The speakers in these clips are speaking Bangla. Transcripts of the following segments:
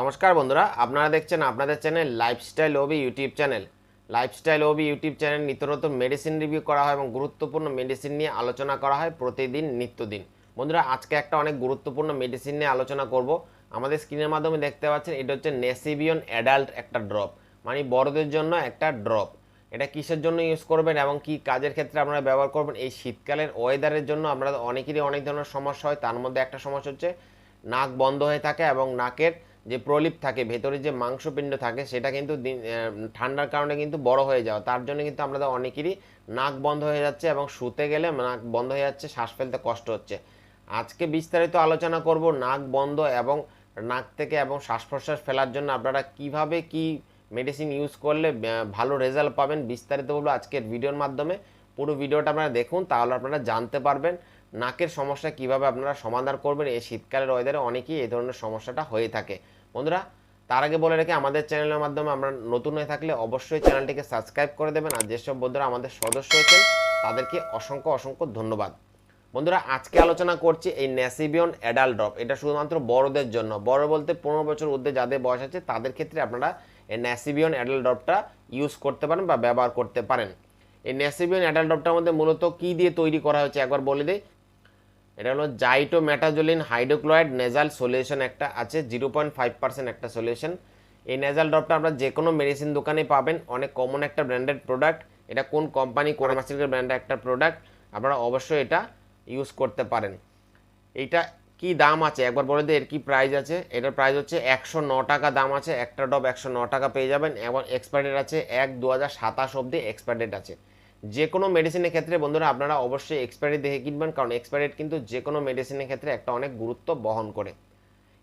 নমস্কার বন্ধুরা, আপনারা দেখছেন আপনাদের channel lifestyle OB YouTube channel. Lifestyle OB YouTube channel নিত্য নতুন মেডিসিন রিভিউ করা হয় এবং গুরুত্বপূর্ণ মেডিসিন নিয়ে আলোচনা করা হয় প্রতিদিন, নিত্যদিন। বন্ধুরা, আজকে একটা অনেক গুরুত্বপূর্ণ মেডিসিন নিয়ে আলোচনা করব। আমাদের স্ক্রিনের মাধ্যমে দেখতে পাচ্ছেন, এটা হচ্ছে নেসিবিয়ন অ্যাডাল্ট একটা ড্রপ মানে বড়দের জন্য একটা ড্রপ এটা কিসের জন্য ইউজ করবেন এবং কি কাজের ক্ষেত্রে আপনারা ব্যবহার করবেন? এই শীতকালের ওয়েদারের জন্য আপনারা অনেকেরই অনেক ধরনের সমস্যা হয়। তার মধ্যে একটা সমস্যা হচ্ছে, নাক বন্ধ হয়ে থাকে এবং নাকের যে প্রলিপ থাকে, ভেতরে যে মাংসপিণ্ড থাকে, সেটা কিন্তু ঠান্ডার কারণে কিন্তু বড় হয়ে যাওয়া। তার জন্য কিন্তু আমাদের অনেকেরই নাক বন্ধ হয়ে যাচ্ছে এবং শুতে গেলে নাক বন্ধ হয়ে যাচ্ছে, শ্বাস ফেলতে কষ্ট হচ্ছে। আজকে বিস্তারিত আলোচনা করব নাক বন্ধ এবং নাক থেকে এবং শ্বাস প্রশ্বাস ফেলার জন্য আপনারা কীভাবে কি মেডিসিন ইউজ করলে ভালো রেজাল্ট পাবেন বিস্তারিত বলব আজকের ভিডিওর মাধ্যমে। পুরো ভিডিওটা আপনারা দেখুন, তাহলে আপনারা জানতে পারবেন নাকের সমস্যা কীভাবে আপনারা সমাধান করবেন। এই শীতকালের ওয়েদারে অনেকেই এই ধরনের সমস্যাটা হয়ে থাকে। বন্ধুরা, তার আগে বলে রেখে, আমাদের চ্যানেলের মাধ্যমে আমরা নতুন হয়ে থাকলে অবশ্যই চ্যানেলটিকে সাবস্ক্রাইব করে দেবেন। আর যেসব বন্ধুরা আমাদের সদস্য হয়েছেন, তাদেরকে অসংখ্য অসংখ্য ধন্যবাদ। বন্ধুরা, আজকে আলোচনা করছি এই ন্যাসিবিয়ন অ্যাডাল্ট ড্রপ এটা শুধুমাত্র বড়দের জন্য, বড় বলতে পনেরো বছর ঊর্ধ্বে যাদের বয়স আছে, তাদের ক্ষেত্রে আপনারা এই ন্যাসিবিয়ন অ্যাডাল্ট ড্রপটা ইউজ করতে পারেন বা ব্যবহার করতে পারেন। এই ন্যাসিবিয়ন অ্যাডাল্ট ড্রপটার মধ্যে মূলত কী দিয়ে তৈরি করা হয়েছে একবার বলে দিই। এটা হলো xylometazoline hydrochloride nasal solution একটা আছে, জিরো পয়েন্ট ফাইভ পার্সেন্ট একটা সলিউশন। এই নেজাল ড্রপটা আপনারা যে কোনো মেডিসিন দোকানে পাবেন, অনেক কমন একটা ব্র্যান্ডেড প্রোডাক্ট। এটা কোন কোম্পানি, কোন মাসিকের ব্র্যান্ডের একটা প্রোডাক্ট, আপনারা অবশ্যই এটা ইউজ করতে পারেন। এইটা কি দাম আছে? একবার বলে দিই, এর কি প্রাইস আছে? এটার প্রাইস হচ্ছে একশো ন টাকা দাম আছে, একটা ডব একশো ন টাকা পেয়ে যাবেন। এবং এক্সপায়ার আছে এক দু হাজার সাতাশ অবধি এক্সপায়ার আছে। যে কোনো মেডিসিনের ক্ষেত্রে বন্ধুরা আপনারা অবশ্যই এক্সপায়ারি দেখে কিনবেন, কারণ এক্সপায়ারি কিন্তু যে কোনো মেডিসিনের ক্ষেত্রে একটা অনেক গুরুত্ব বহন করে।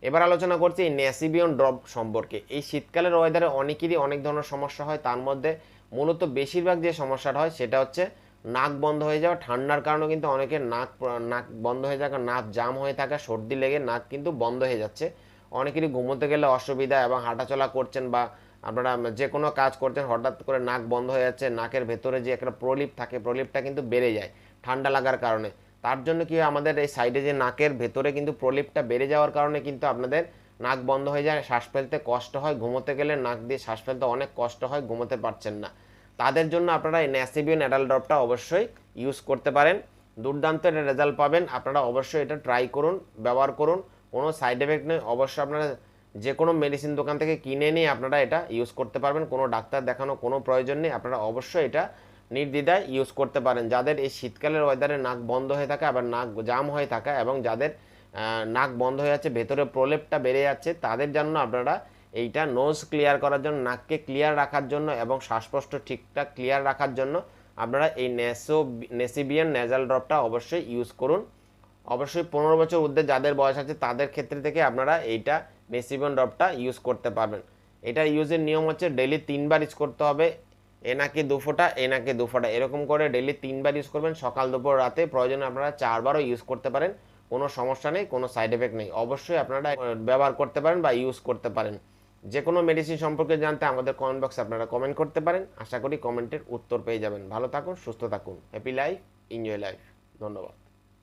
এবার আলোচনা করছি এই ন্যাসিবিয়ন ড্রপ সম্পর্কে। এই শীতকালের ওয়েদারে অনেকেরই অনেক ধরনের সমস্যা হয়, তার মধ্যে মূলত বেশিরভাগ যে সমস্যাটা হয় সেটা হচ্ছে নাক বন্ধ হয়ে যাওয়া, ঠান্ডার কারণে কিন্তু অনেকের নাক নাক বন্ধ হয়ে থাকা নাক জাম হয়ে থাকা, সর্দি লেগে নাক কিন্তু বন্ধ হয়ে যাচ্ছে। অনেকেরই ঘুমোতে গেলে অসুবিধা এবং হাঁটাচলা করছেন বা আপনারা যে কোনো কাজ করছেন, হঠাৎ করে নাক বন্ধ হয়ে যাচ্ছে, নাকের ভেতরে যে একটা প্রলিপ থাকে, প্রলিপটা কিন্তু বেড়ে যায় ঠান্ডা লাগার কারণে। তার জন্য কি আমাদের এই সাইডে যে নাকের ভেতরে কিন্তু প্রলিপটা বেড়ে যাওয়ার কারণে কিন্তু আপনাদের নাক বন্ধ হয়ে যায়, শ্বাস ফেলতে কষ্ট হয়, ঘুমোতে গেলে নাক দিয়ে শ্বাস ফেলতে অনেক কষ্ট হয়, ঘুমোতে পারছেন না। তাদের জন্য আপনারা এই ন্যাসিবিয়ন অ্যাডাল ড্রপটা অবশ্যই ইউজ করতে পারেন। দুর্দান্ত রেজাল্ট পাবেন, আপনারা অবশ্যই এটা ট্রাই করুন, ব্যবহার করুন, কোনো সাইড এফেক্ট নেই, অবশ্যই আপনারা যে কোনো মেডিসিন দোকান থেকে কিনে নিয়ে আপনারা এটা ইউজ করতে পারবেন। কোনো ডাক্তার দেখানো কোনো প্রয়োজন নেই। আপনারা অবশ্যই এটা নির্দ্বিধায় ইউজ করতে পারেন। যাদের এই শীতকালের ওয়েদারে নাক বন্ধ হয়ে থাকে, আবার নাক জাম হয়ে থাকে এবং যাদের নাক বন্ধ হয়ে যাচ্ছে, ভেতরে প্রলেপটা বেড়ে যাচ্ছে, তাদের জন্য আপনারা এইটা নোজ ক্লিয়ার করার জন্য, নাককে ক্লিয়ার রাখার জন্য এবং শ্বাসকষ্ট ঠিকঠাক ক্লিয়ার রাখার জন্য আপনারা এই নেসো, নেসিবিয়ান নেজাল ড্রপটা অবশ্যই ইউজ করুন। অবশ্যই পনেরো বছর ঊর্ধ্বে যাদের বয়স আছে, তাদের ক্ষেত্রে থেকে আপনারা এইটা নেসিবিয়ান ড্রপটা ইউজ করতে পারবেন। এটা ইউজের নিয়ম হচ্ছে ডেলি তিনবার ইউজ করতে হবে। এনাকে দু ফোঁটা এনাকে দু ফোঁটা। এরকম করে ডেলি তিনবার ইউজ করবেন। সকাল, দুপুর, রাতে প্রয়োজনে আপনারা চারবারও ইউজ করতে পারেন। কোনো সমস্যা নেই, কোনো সাইড এফেক্ট নেই। অবশ্যই আপনারা ব্যবহার করতে পারেন বা ইউজ করতে পারেন। যে কোনো মেডিসিন সম্পর্কে জানতে আমাদের কমেন্ট বক্সে আপনারা কমেন্ট করতে পারেন। আশা করি কমেন্টের উত্তর পেয়ে যাবেন। ভালো থাকুন, সুস্থ থাকুন। হ্যাপি লাইফ এনজয় লাইফ ধন্যবাদ।